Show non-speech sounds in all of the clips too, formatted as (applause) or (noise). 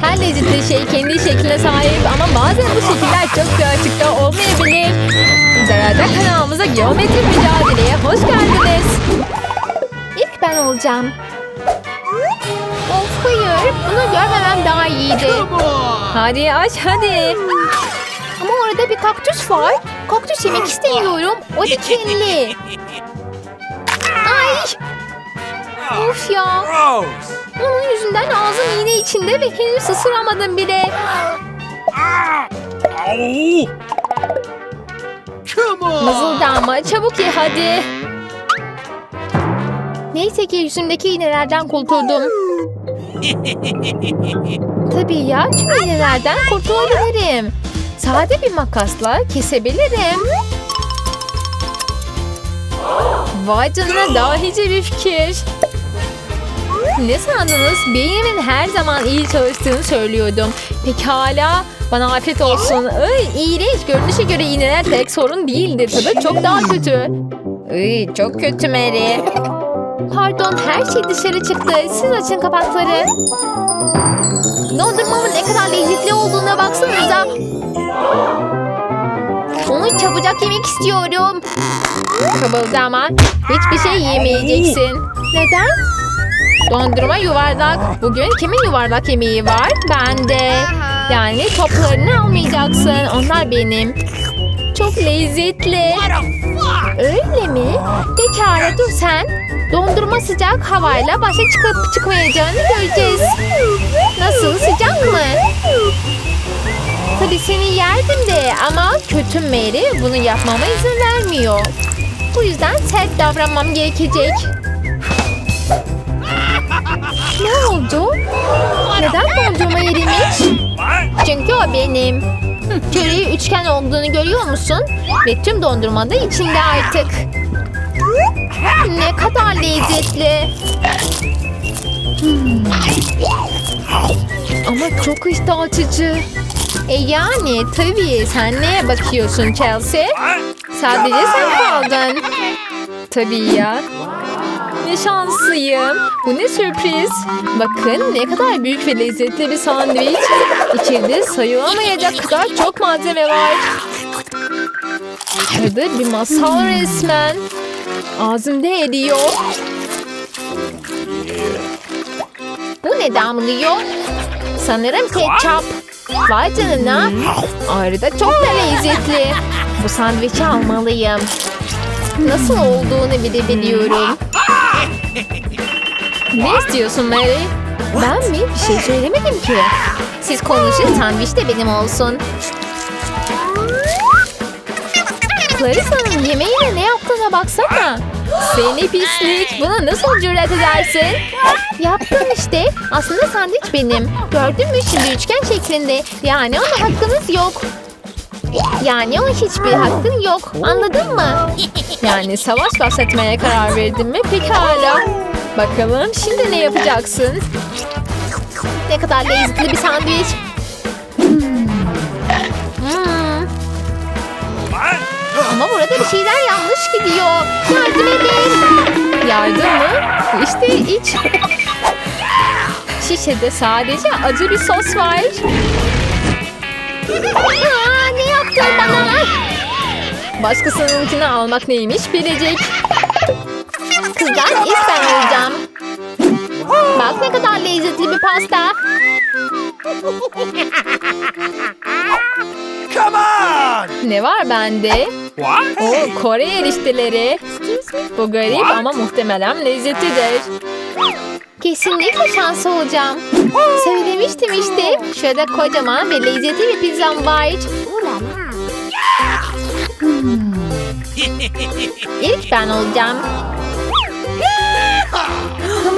Her lezzetli şey kendi şekline sahip ama bazen bu şekiller çok açıkta olmayabilir. Beraber kanalımıza geometri mücadeleye hoş geldiniz. İlk ben olacağım. Of hayır, bunu görmemem daha iyiydi. Hadi aç hadi. Ama orada bir kaktüs var. Kaktüs yemek istemiyorum. O dikenli. Ay! Of ya. Onun yüzünden ağzım iğne içinde ve henüz ısıramadım bile. Mızıldama çabuk ye hadi. Neyse ki yüzümdeki iğnelerden kurtuldum. (laughs) Tabii ya tüm iğnelerden kurtulabilirim. Sade bir makasla kesebilirim. Vay canına dahice bir fikir. Ne sandınız? Beynimin her zaman iyi çalıştığını söylüyordum. Pekala. Bana afiyet olsun. Ay, iğrenç. Görünüşe göre iğneler tek sorun değildir. Tadı çok daha kötü. Ay, çok kötü Mary. Pardon her şey dışarı çıktı. Siz açın kapakları. Dondurmamın ne kadar lezzetli olduğuna baksanıza. Onu çabucak yemek istiyorum. Kıvıldama. Hiçbir şey yemeyeceksin. Neden? Dondurma yuvarlak. Bugün kimin yuvarlak yemeği var? Bende. Yani toplarını almayacaksın. Onlar benim. Çok lezzetli. Öyle mi? Pekala dur sen. Dondurma sıcak havayla başa çıkıp çıkmayacağını göreceğiz. Nasıl sıcak mı? Tabii seni yerdim de ama kötü Mary bunu yapmama izin vermiyor. Bu yüzden sert davranmam gerekecek. Ne oldu? Neden dondurma erimiş? Çünkü o benim. Çöreği üçgen olduğunu görüyor musun? Ve tüm dondurma da içinde artık. Ne kadar lezzetli. Hmm. Ama çok iştah açıcı. E yani tabii sen neye bakıyorsun Chelsea? Sadece sen kaldın. Tabii ya. Ne şanslıyım. Bu ne sürpriz. Bakın ne kadar büyük ve lezzetli bir sandviç. İçeride sayılamayacak kadar çok malzeme var. Tadı bir masal resmen. Ağzımda eriyor. Bu ne damlıyor? Sanırım ketçap. Vay canına. Ayrıca çok da lezzetli. Bu sandviçi almalıyım. Nasıl olduğunu bile biliyorum. Ne istiyorsun Mary? Ben mi? Bir şey söylemedim ki. Siz konuşun sandviç de benim olsun. Clarissa'nın yemeğine ne yaptığına baksana. Seni pislik. Buna nasıl cüret edersin? Yaptım işte. Aslında sandviç benim. Gördün mü şimdi üçgen şeklinde. Yani ona hakkınız yok. Yani o hiçbir hakkın yok. Anladın mı? Yani savaş bahsetmeye karar verdin mi? Pekala. Bakalım şimdi ne yapacaksın? Ne kadar lezzetli bir sandviç. Hmm. Hmm. Ama burada bir şeyler yanlış gidiyor. Yardım edin. Yardım mı? İşte iç. Şişede sadece acı bir sos var. Aa, ne yaptın bana? Başkasınınkini almak neymiş bilecek. Kızlar olacağım. Bak ne kadar lezzetli bir pasta. Come on! Ne var bende? What? O Kore erişteleri. Bu garip ama muhtemelen lezzetlidir. Kesinlikle şanslı olacağım. Söylemiştim işte. Şurada kocaman ve lezzetli bir pizzam var. İlk ben olacağım.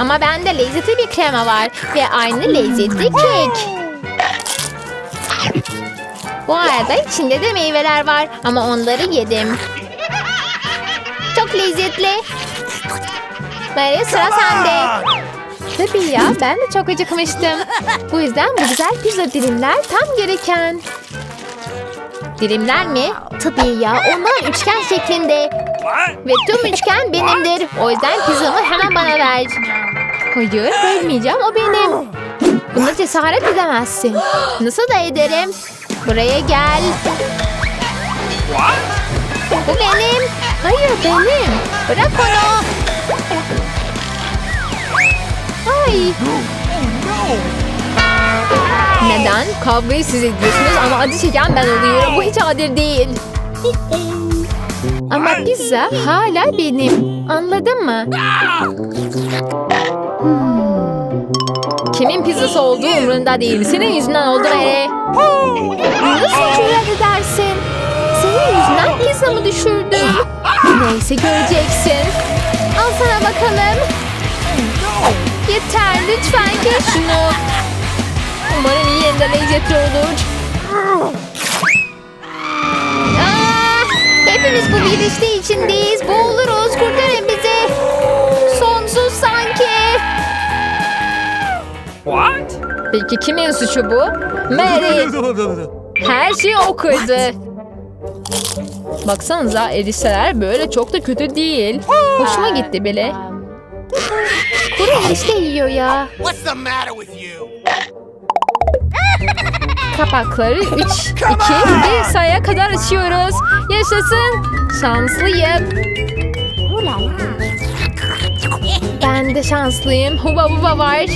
Ama bende lezzetli bir krema var ve aynı lezzetli kek. Bu arada içinde de meyveler var ama onları yedim. Çok lezzetli. Mary sıra sende. Tabii ya ben de çok acıkmıştım. Bu yüzden bu güzel pizza dilimler tam gereken. Dilimler mi? Tabii ya onlar üçgen şeklinde. Ve tüm üçgen benimdir. O yüzden pizzamı hemen bana ver. Hayır bölmeyeceğim o benim. Buna cesaret edemezsin. Nasıl da ederim? Buraya gel. Bu benim. Hayır benim. Bırak onu. Ay. Neden? Kavgayı siz ediyorsunuz ama acı çeken ben oluyorum. Bu hiç adil değil. Ama pizza hala benim. Anladın mı? Kimin pizzası olduğu umurunda değil. Senin yüzünden oldu Mary. Nasıl cüret edersin? Senin yüzünden pizzamı düşürdüm. Neyse göreceksin. Al sana bakalım. Yeter lütfen kes şunu. Umarım yine de lezzetli olur. Hepimiz bu işte içindeyiz. Boğuluruz. Kurtarın bizi. Sonsuz sanki. What? Peki kimin suçu bu? Mary. Her şeyi o kırdı. Baksanıza erişteler böyle çok da kötü değil. Hoşuma gitti bile. Kuru erişte yiyor ya. What's the matter with you? Kapakları 3, 2, 1 sayıya kadar açıyoruz. Yaşasın. Şanslıyım. Ben de şanslıyım. Huba huba var.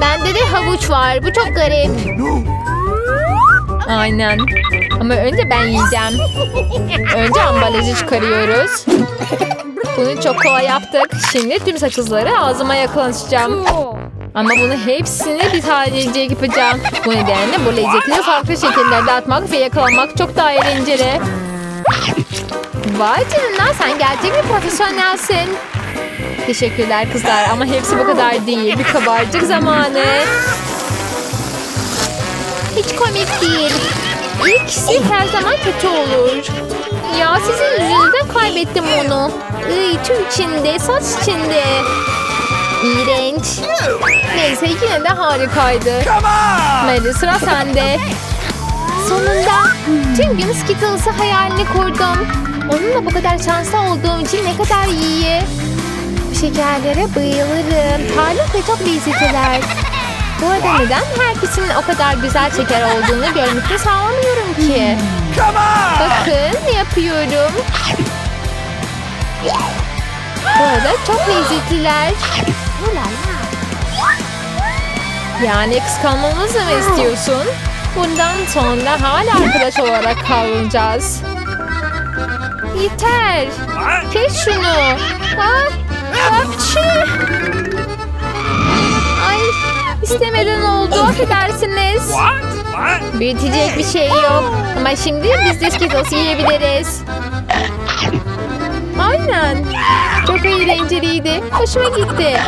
Bende de havuç var. Bu çok garip. Aynen. Ama önce ben yiyeceğim. Önce ambalajı çıkarıyoruz. Bunu çok kolay yaptık. Şimdi tüm sakızları ağzıma yakalanacağım. Ama bunu hepsini bir tanecik yapacağım. Bu nedenle bu lezzetleri farklı şekillerde atmak ve yakalamak çok daha eğlenceli. Vay canına sen gerçek bir profesyonelsin. Teşekkürler kızlar ama hepsi bu kadar değil. Bir kabarcık zamanı. Hiç komik değil. İlkisi her zaman kötü olur. Ya sizin yüzünüzden kaybettim onu. Iy, tüy içinde, saç içinde. İğrenç. Neyse yine de harikaydı. Come on! Mary sıra sende. Sonunda tüm gün Skittles'ı hayalini kurdum. Onunla bu kadar şanslı olduğum için ne kadar iyi. Bu şekerlere bayılırım. Parlak ve çok lezzetliler. Bu arada neden herkesin o kadar güzel şeker olduğunu görmekte sağlamıyorum ki? Come on! Bakın yapıyorum. Bu arada çok lezzetliler. Yani kıskanmamızı mı istiyorsun? Bundan sonra hala arkadaş olarak kalacağız. Yeter. Kes şunu. Ha? Hapçı. Ay istemeden oldu affedersiniz. Büyütecek bir şey yok. Ama şimdi biz de Skittles yiyebiliriz. Aynen. Çok eğlenceliydi. Hoşuma gitti.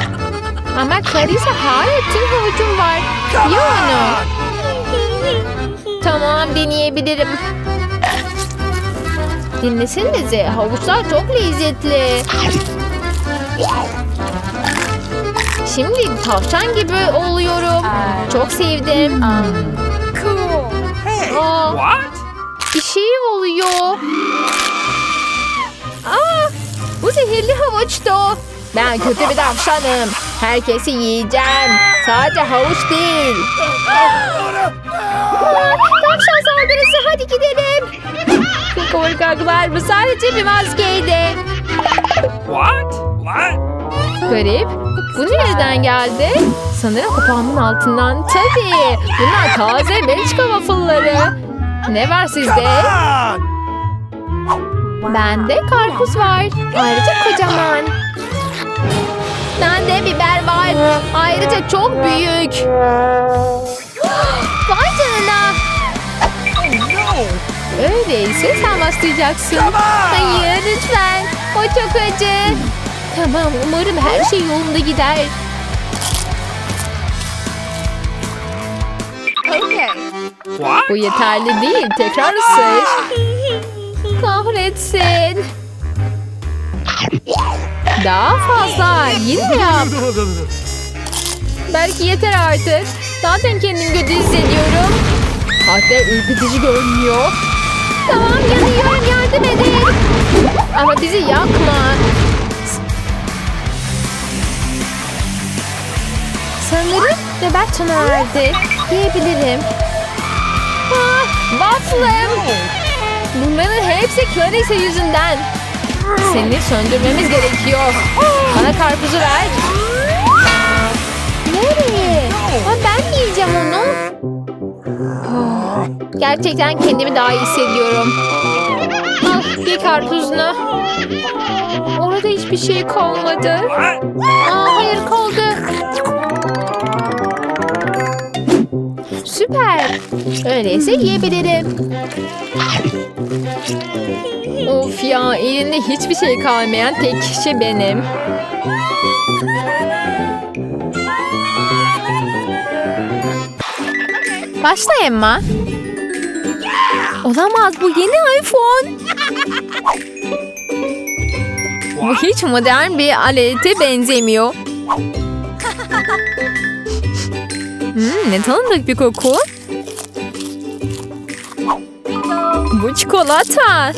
Ama Clarissa hala tüm havucum var. Ye onu. Tamam deneyebilirim. Dinlesenize havuçlar çok lezzetli. Şimdi tavşan gibi oluyorum. Çok sevdim. Hey! Aa. What? Bir şey oluyor. Aa, bu zehirli havuçtu. Ben kötü bir tavşanım. Herkesi yiyeceğim. Sadece havuç değil. Tavşan saldırısı hadi gidelim. Korkaklar bu sadece bir maskeydi. What? What? Garip. Bu nereden geldi? Sanırım kapağımın altından. Tabii. Bunlar taze Belçika waffle'ları. Ne var sizde? Bende karpuz var. Ayrıca kocaman. Bende biber var. Ayrıca çok büyük. Vay canına. Öyleyse sen başlayacaksın. Hayır lütfen. O çok acı. Tamam umarım her şey yolunda gider. Okay. Bu yeterli değil. Tekrar ısır. (laughs) Kahretsin. Daha fazla. Yine yap. Belki yeter artık. Zaten kendimi kötü hissediyorum. Hatta ürkütücü görünüyor. Tamam yanıyorum yardım edin. Ama bizi yakma. Sanırım nöbet sona erdi. Yiyebilirim. Ah, waffle'ım. Bunların hepsi Clarice yüzünden. Seni söndürmemiz gerekiyor. Bana karpuzu ver. Nereye? Aa, ben yiyeceğim onu? Oh, gerçekten kendimi daha iyi hissediyorum. Al bir karpuzunu. Orada hiçbir şey kalmadı. Aa, hayır kaldı. Süper. Öyleyse yiyebilirim. Of ya elinde hiçbir şey kalmayan tek kişi benim. Başla Emma. Olamaz bu yeni iPhone. Bu hiç modern bir alete benzemiyor. Hmm, ne tanıdık bir koku. Bu çikolata.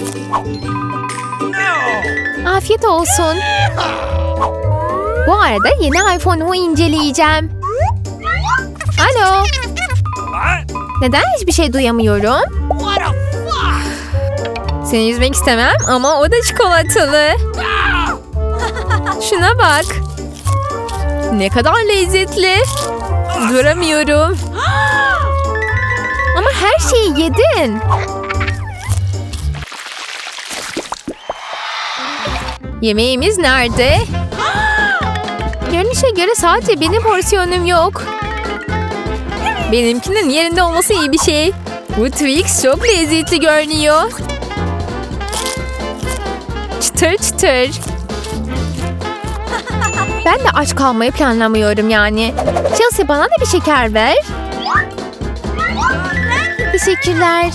Afiyet olsun. Bu arada yeni iPhone'umu inceleyeceğim. Alo. Neden hiçbir şey duyamıyorum? Seni üzmek istemem ama o da çikolatalı. Şuna bak. Ne kadar lezzetli. Duramıyorum. Ama her şeyi yedin. Yemeğimiz nerede? Görünüşe göre sadece benim porsiyonum yok. Benimkinin yerinde olması iyi bir şey. Bu Twix çok lezzetli görünüyor. Çıtır çıtır. Ben de aç kalmayı planlamıyorum yani. Chelsea bana da bir şeker ver. Teşekkürler.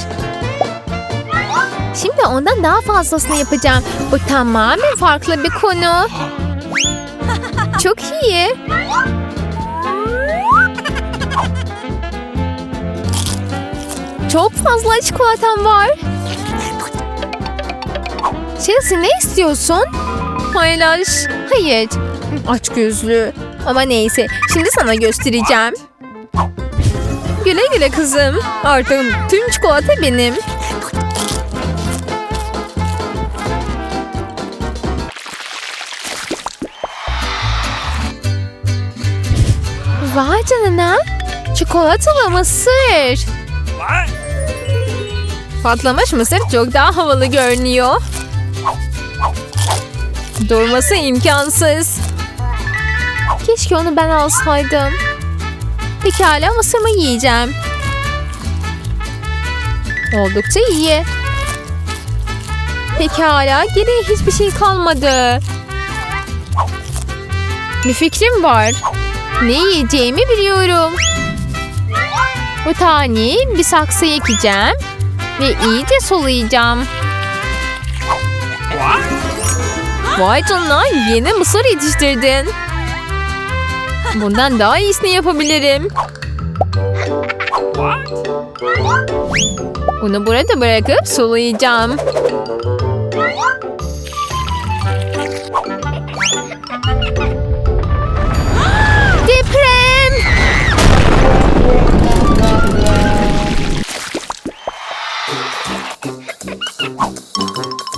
Şimdi ondan daha fazlasını yapacağım. Bu tamamen farklı bir konu. Çok iyi. Çok fazla çikolatam var. Chelsea ne istiyorsun? Paylaş. Hayır. Aç gözlü. Ama neyse. Şimdi sana göstereceğim. Güle güle kızım. Artık tüm çikolata benim. Vay canına. Çikolatalı mısır. Patlamış mısır çok daha havalı görünüyor. Durması imkansız. Keşke onu ben alsaydım. Pekala mısırımı yiyeceğim. Oldukça iyi. Pekala geriye hiçbir şey kalmadı. Bir fikrim var. Ne yiyeceğimi biliyorum. Bu taneyi bir saksıya ekeceğim. Ve iyice sulayacağım. Vay canına yeni mısır yetiştirdin. Bundan daha iyisini yapabilirim. Bunu burada bırakıp sulayacağım.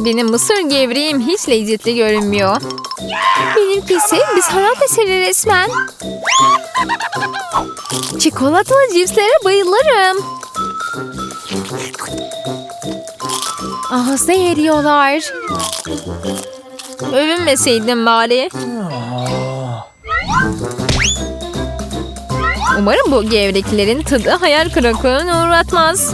Benim mısır gevreğim hiç lezzetli görünmüyor. Benimkisi bir sanat eseri resmen. Çikolatalı cipslere bayılırım. Ağızda eriyorlar. Övünmeseydim bari. Umarım bu gevreklerin tadı hayal kırıklığına uğratmaz.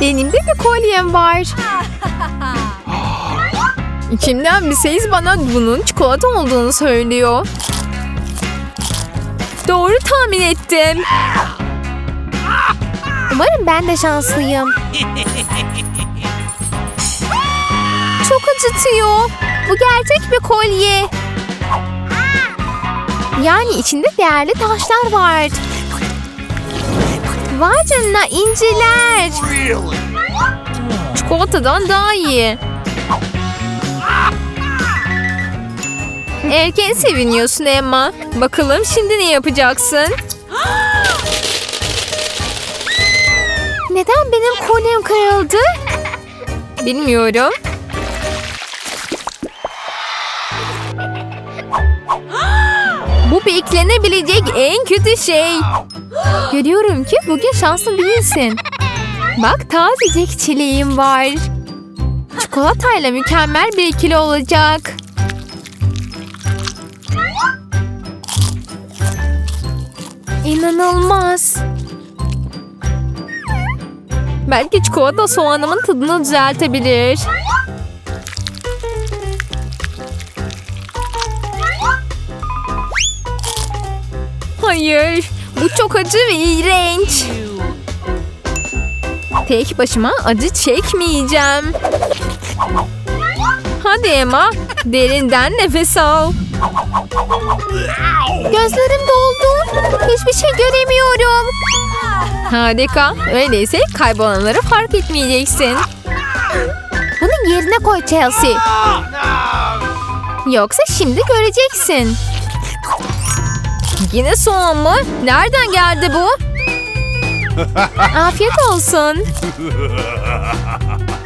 Benim de bir kolyem var. (laughs) İçimden bir ses bana bunun çikolata olduğunu söylüyor. Doğru tahmin ettim. Umarım ben de şanslıyım. Çok acıtıyor. Bu gerçek bir kolye. Yani içinde değerli taşlar var. Vay canına inciler. Really? Çikolatadan daha iyi. Erken seviniyorsun Emma. Bakalım şimdi ne yapacaksın? (gasps) Neden benim kolyem kırıldı? Bilmiyorum. (gasps) Bu beklenebilecek en kötü şey. Görüyorum ki bugün şanslı değilsin. Bak tazecik çileğim var. Çikolatayla mükemmel bir ikili olacak. İnanılmaz. Belki çikolata soğanımın tadını düzeltebilir. Hayır, bu çok acı ve iğrenç. Tek başıma acı çekmeyeceğim. Hadi Emma, derinden nefes al. Gözlerim doldu. Hiçbir şey göremiyorum. Harika. Öyleyse kaybolanları fark etmeyeceksin. Bunu yerine koy Chelsea. Yoksa şimdi göreceksin. Yine soğan mı? Nereden geldi bu? (laughs) Afiyet olsun. (laughs)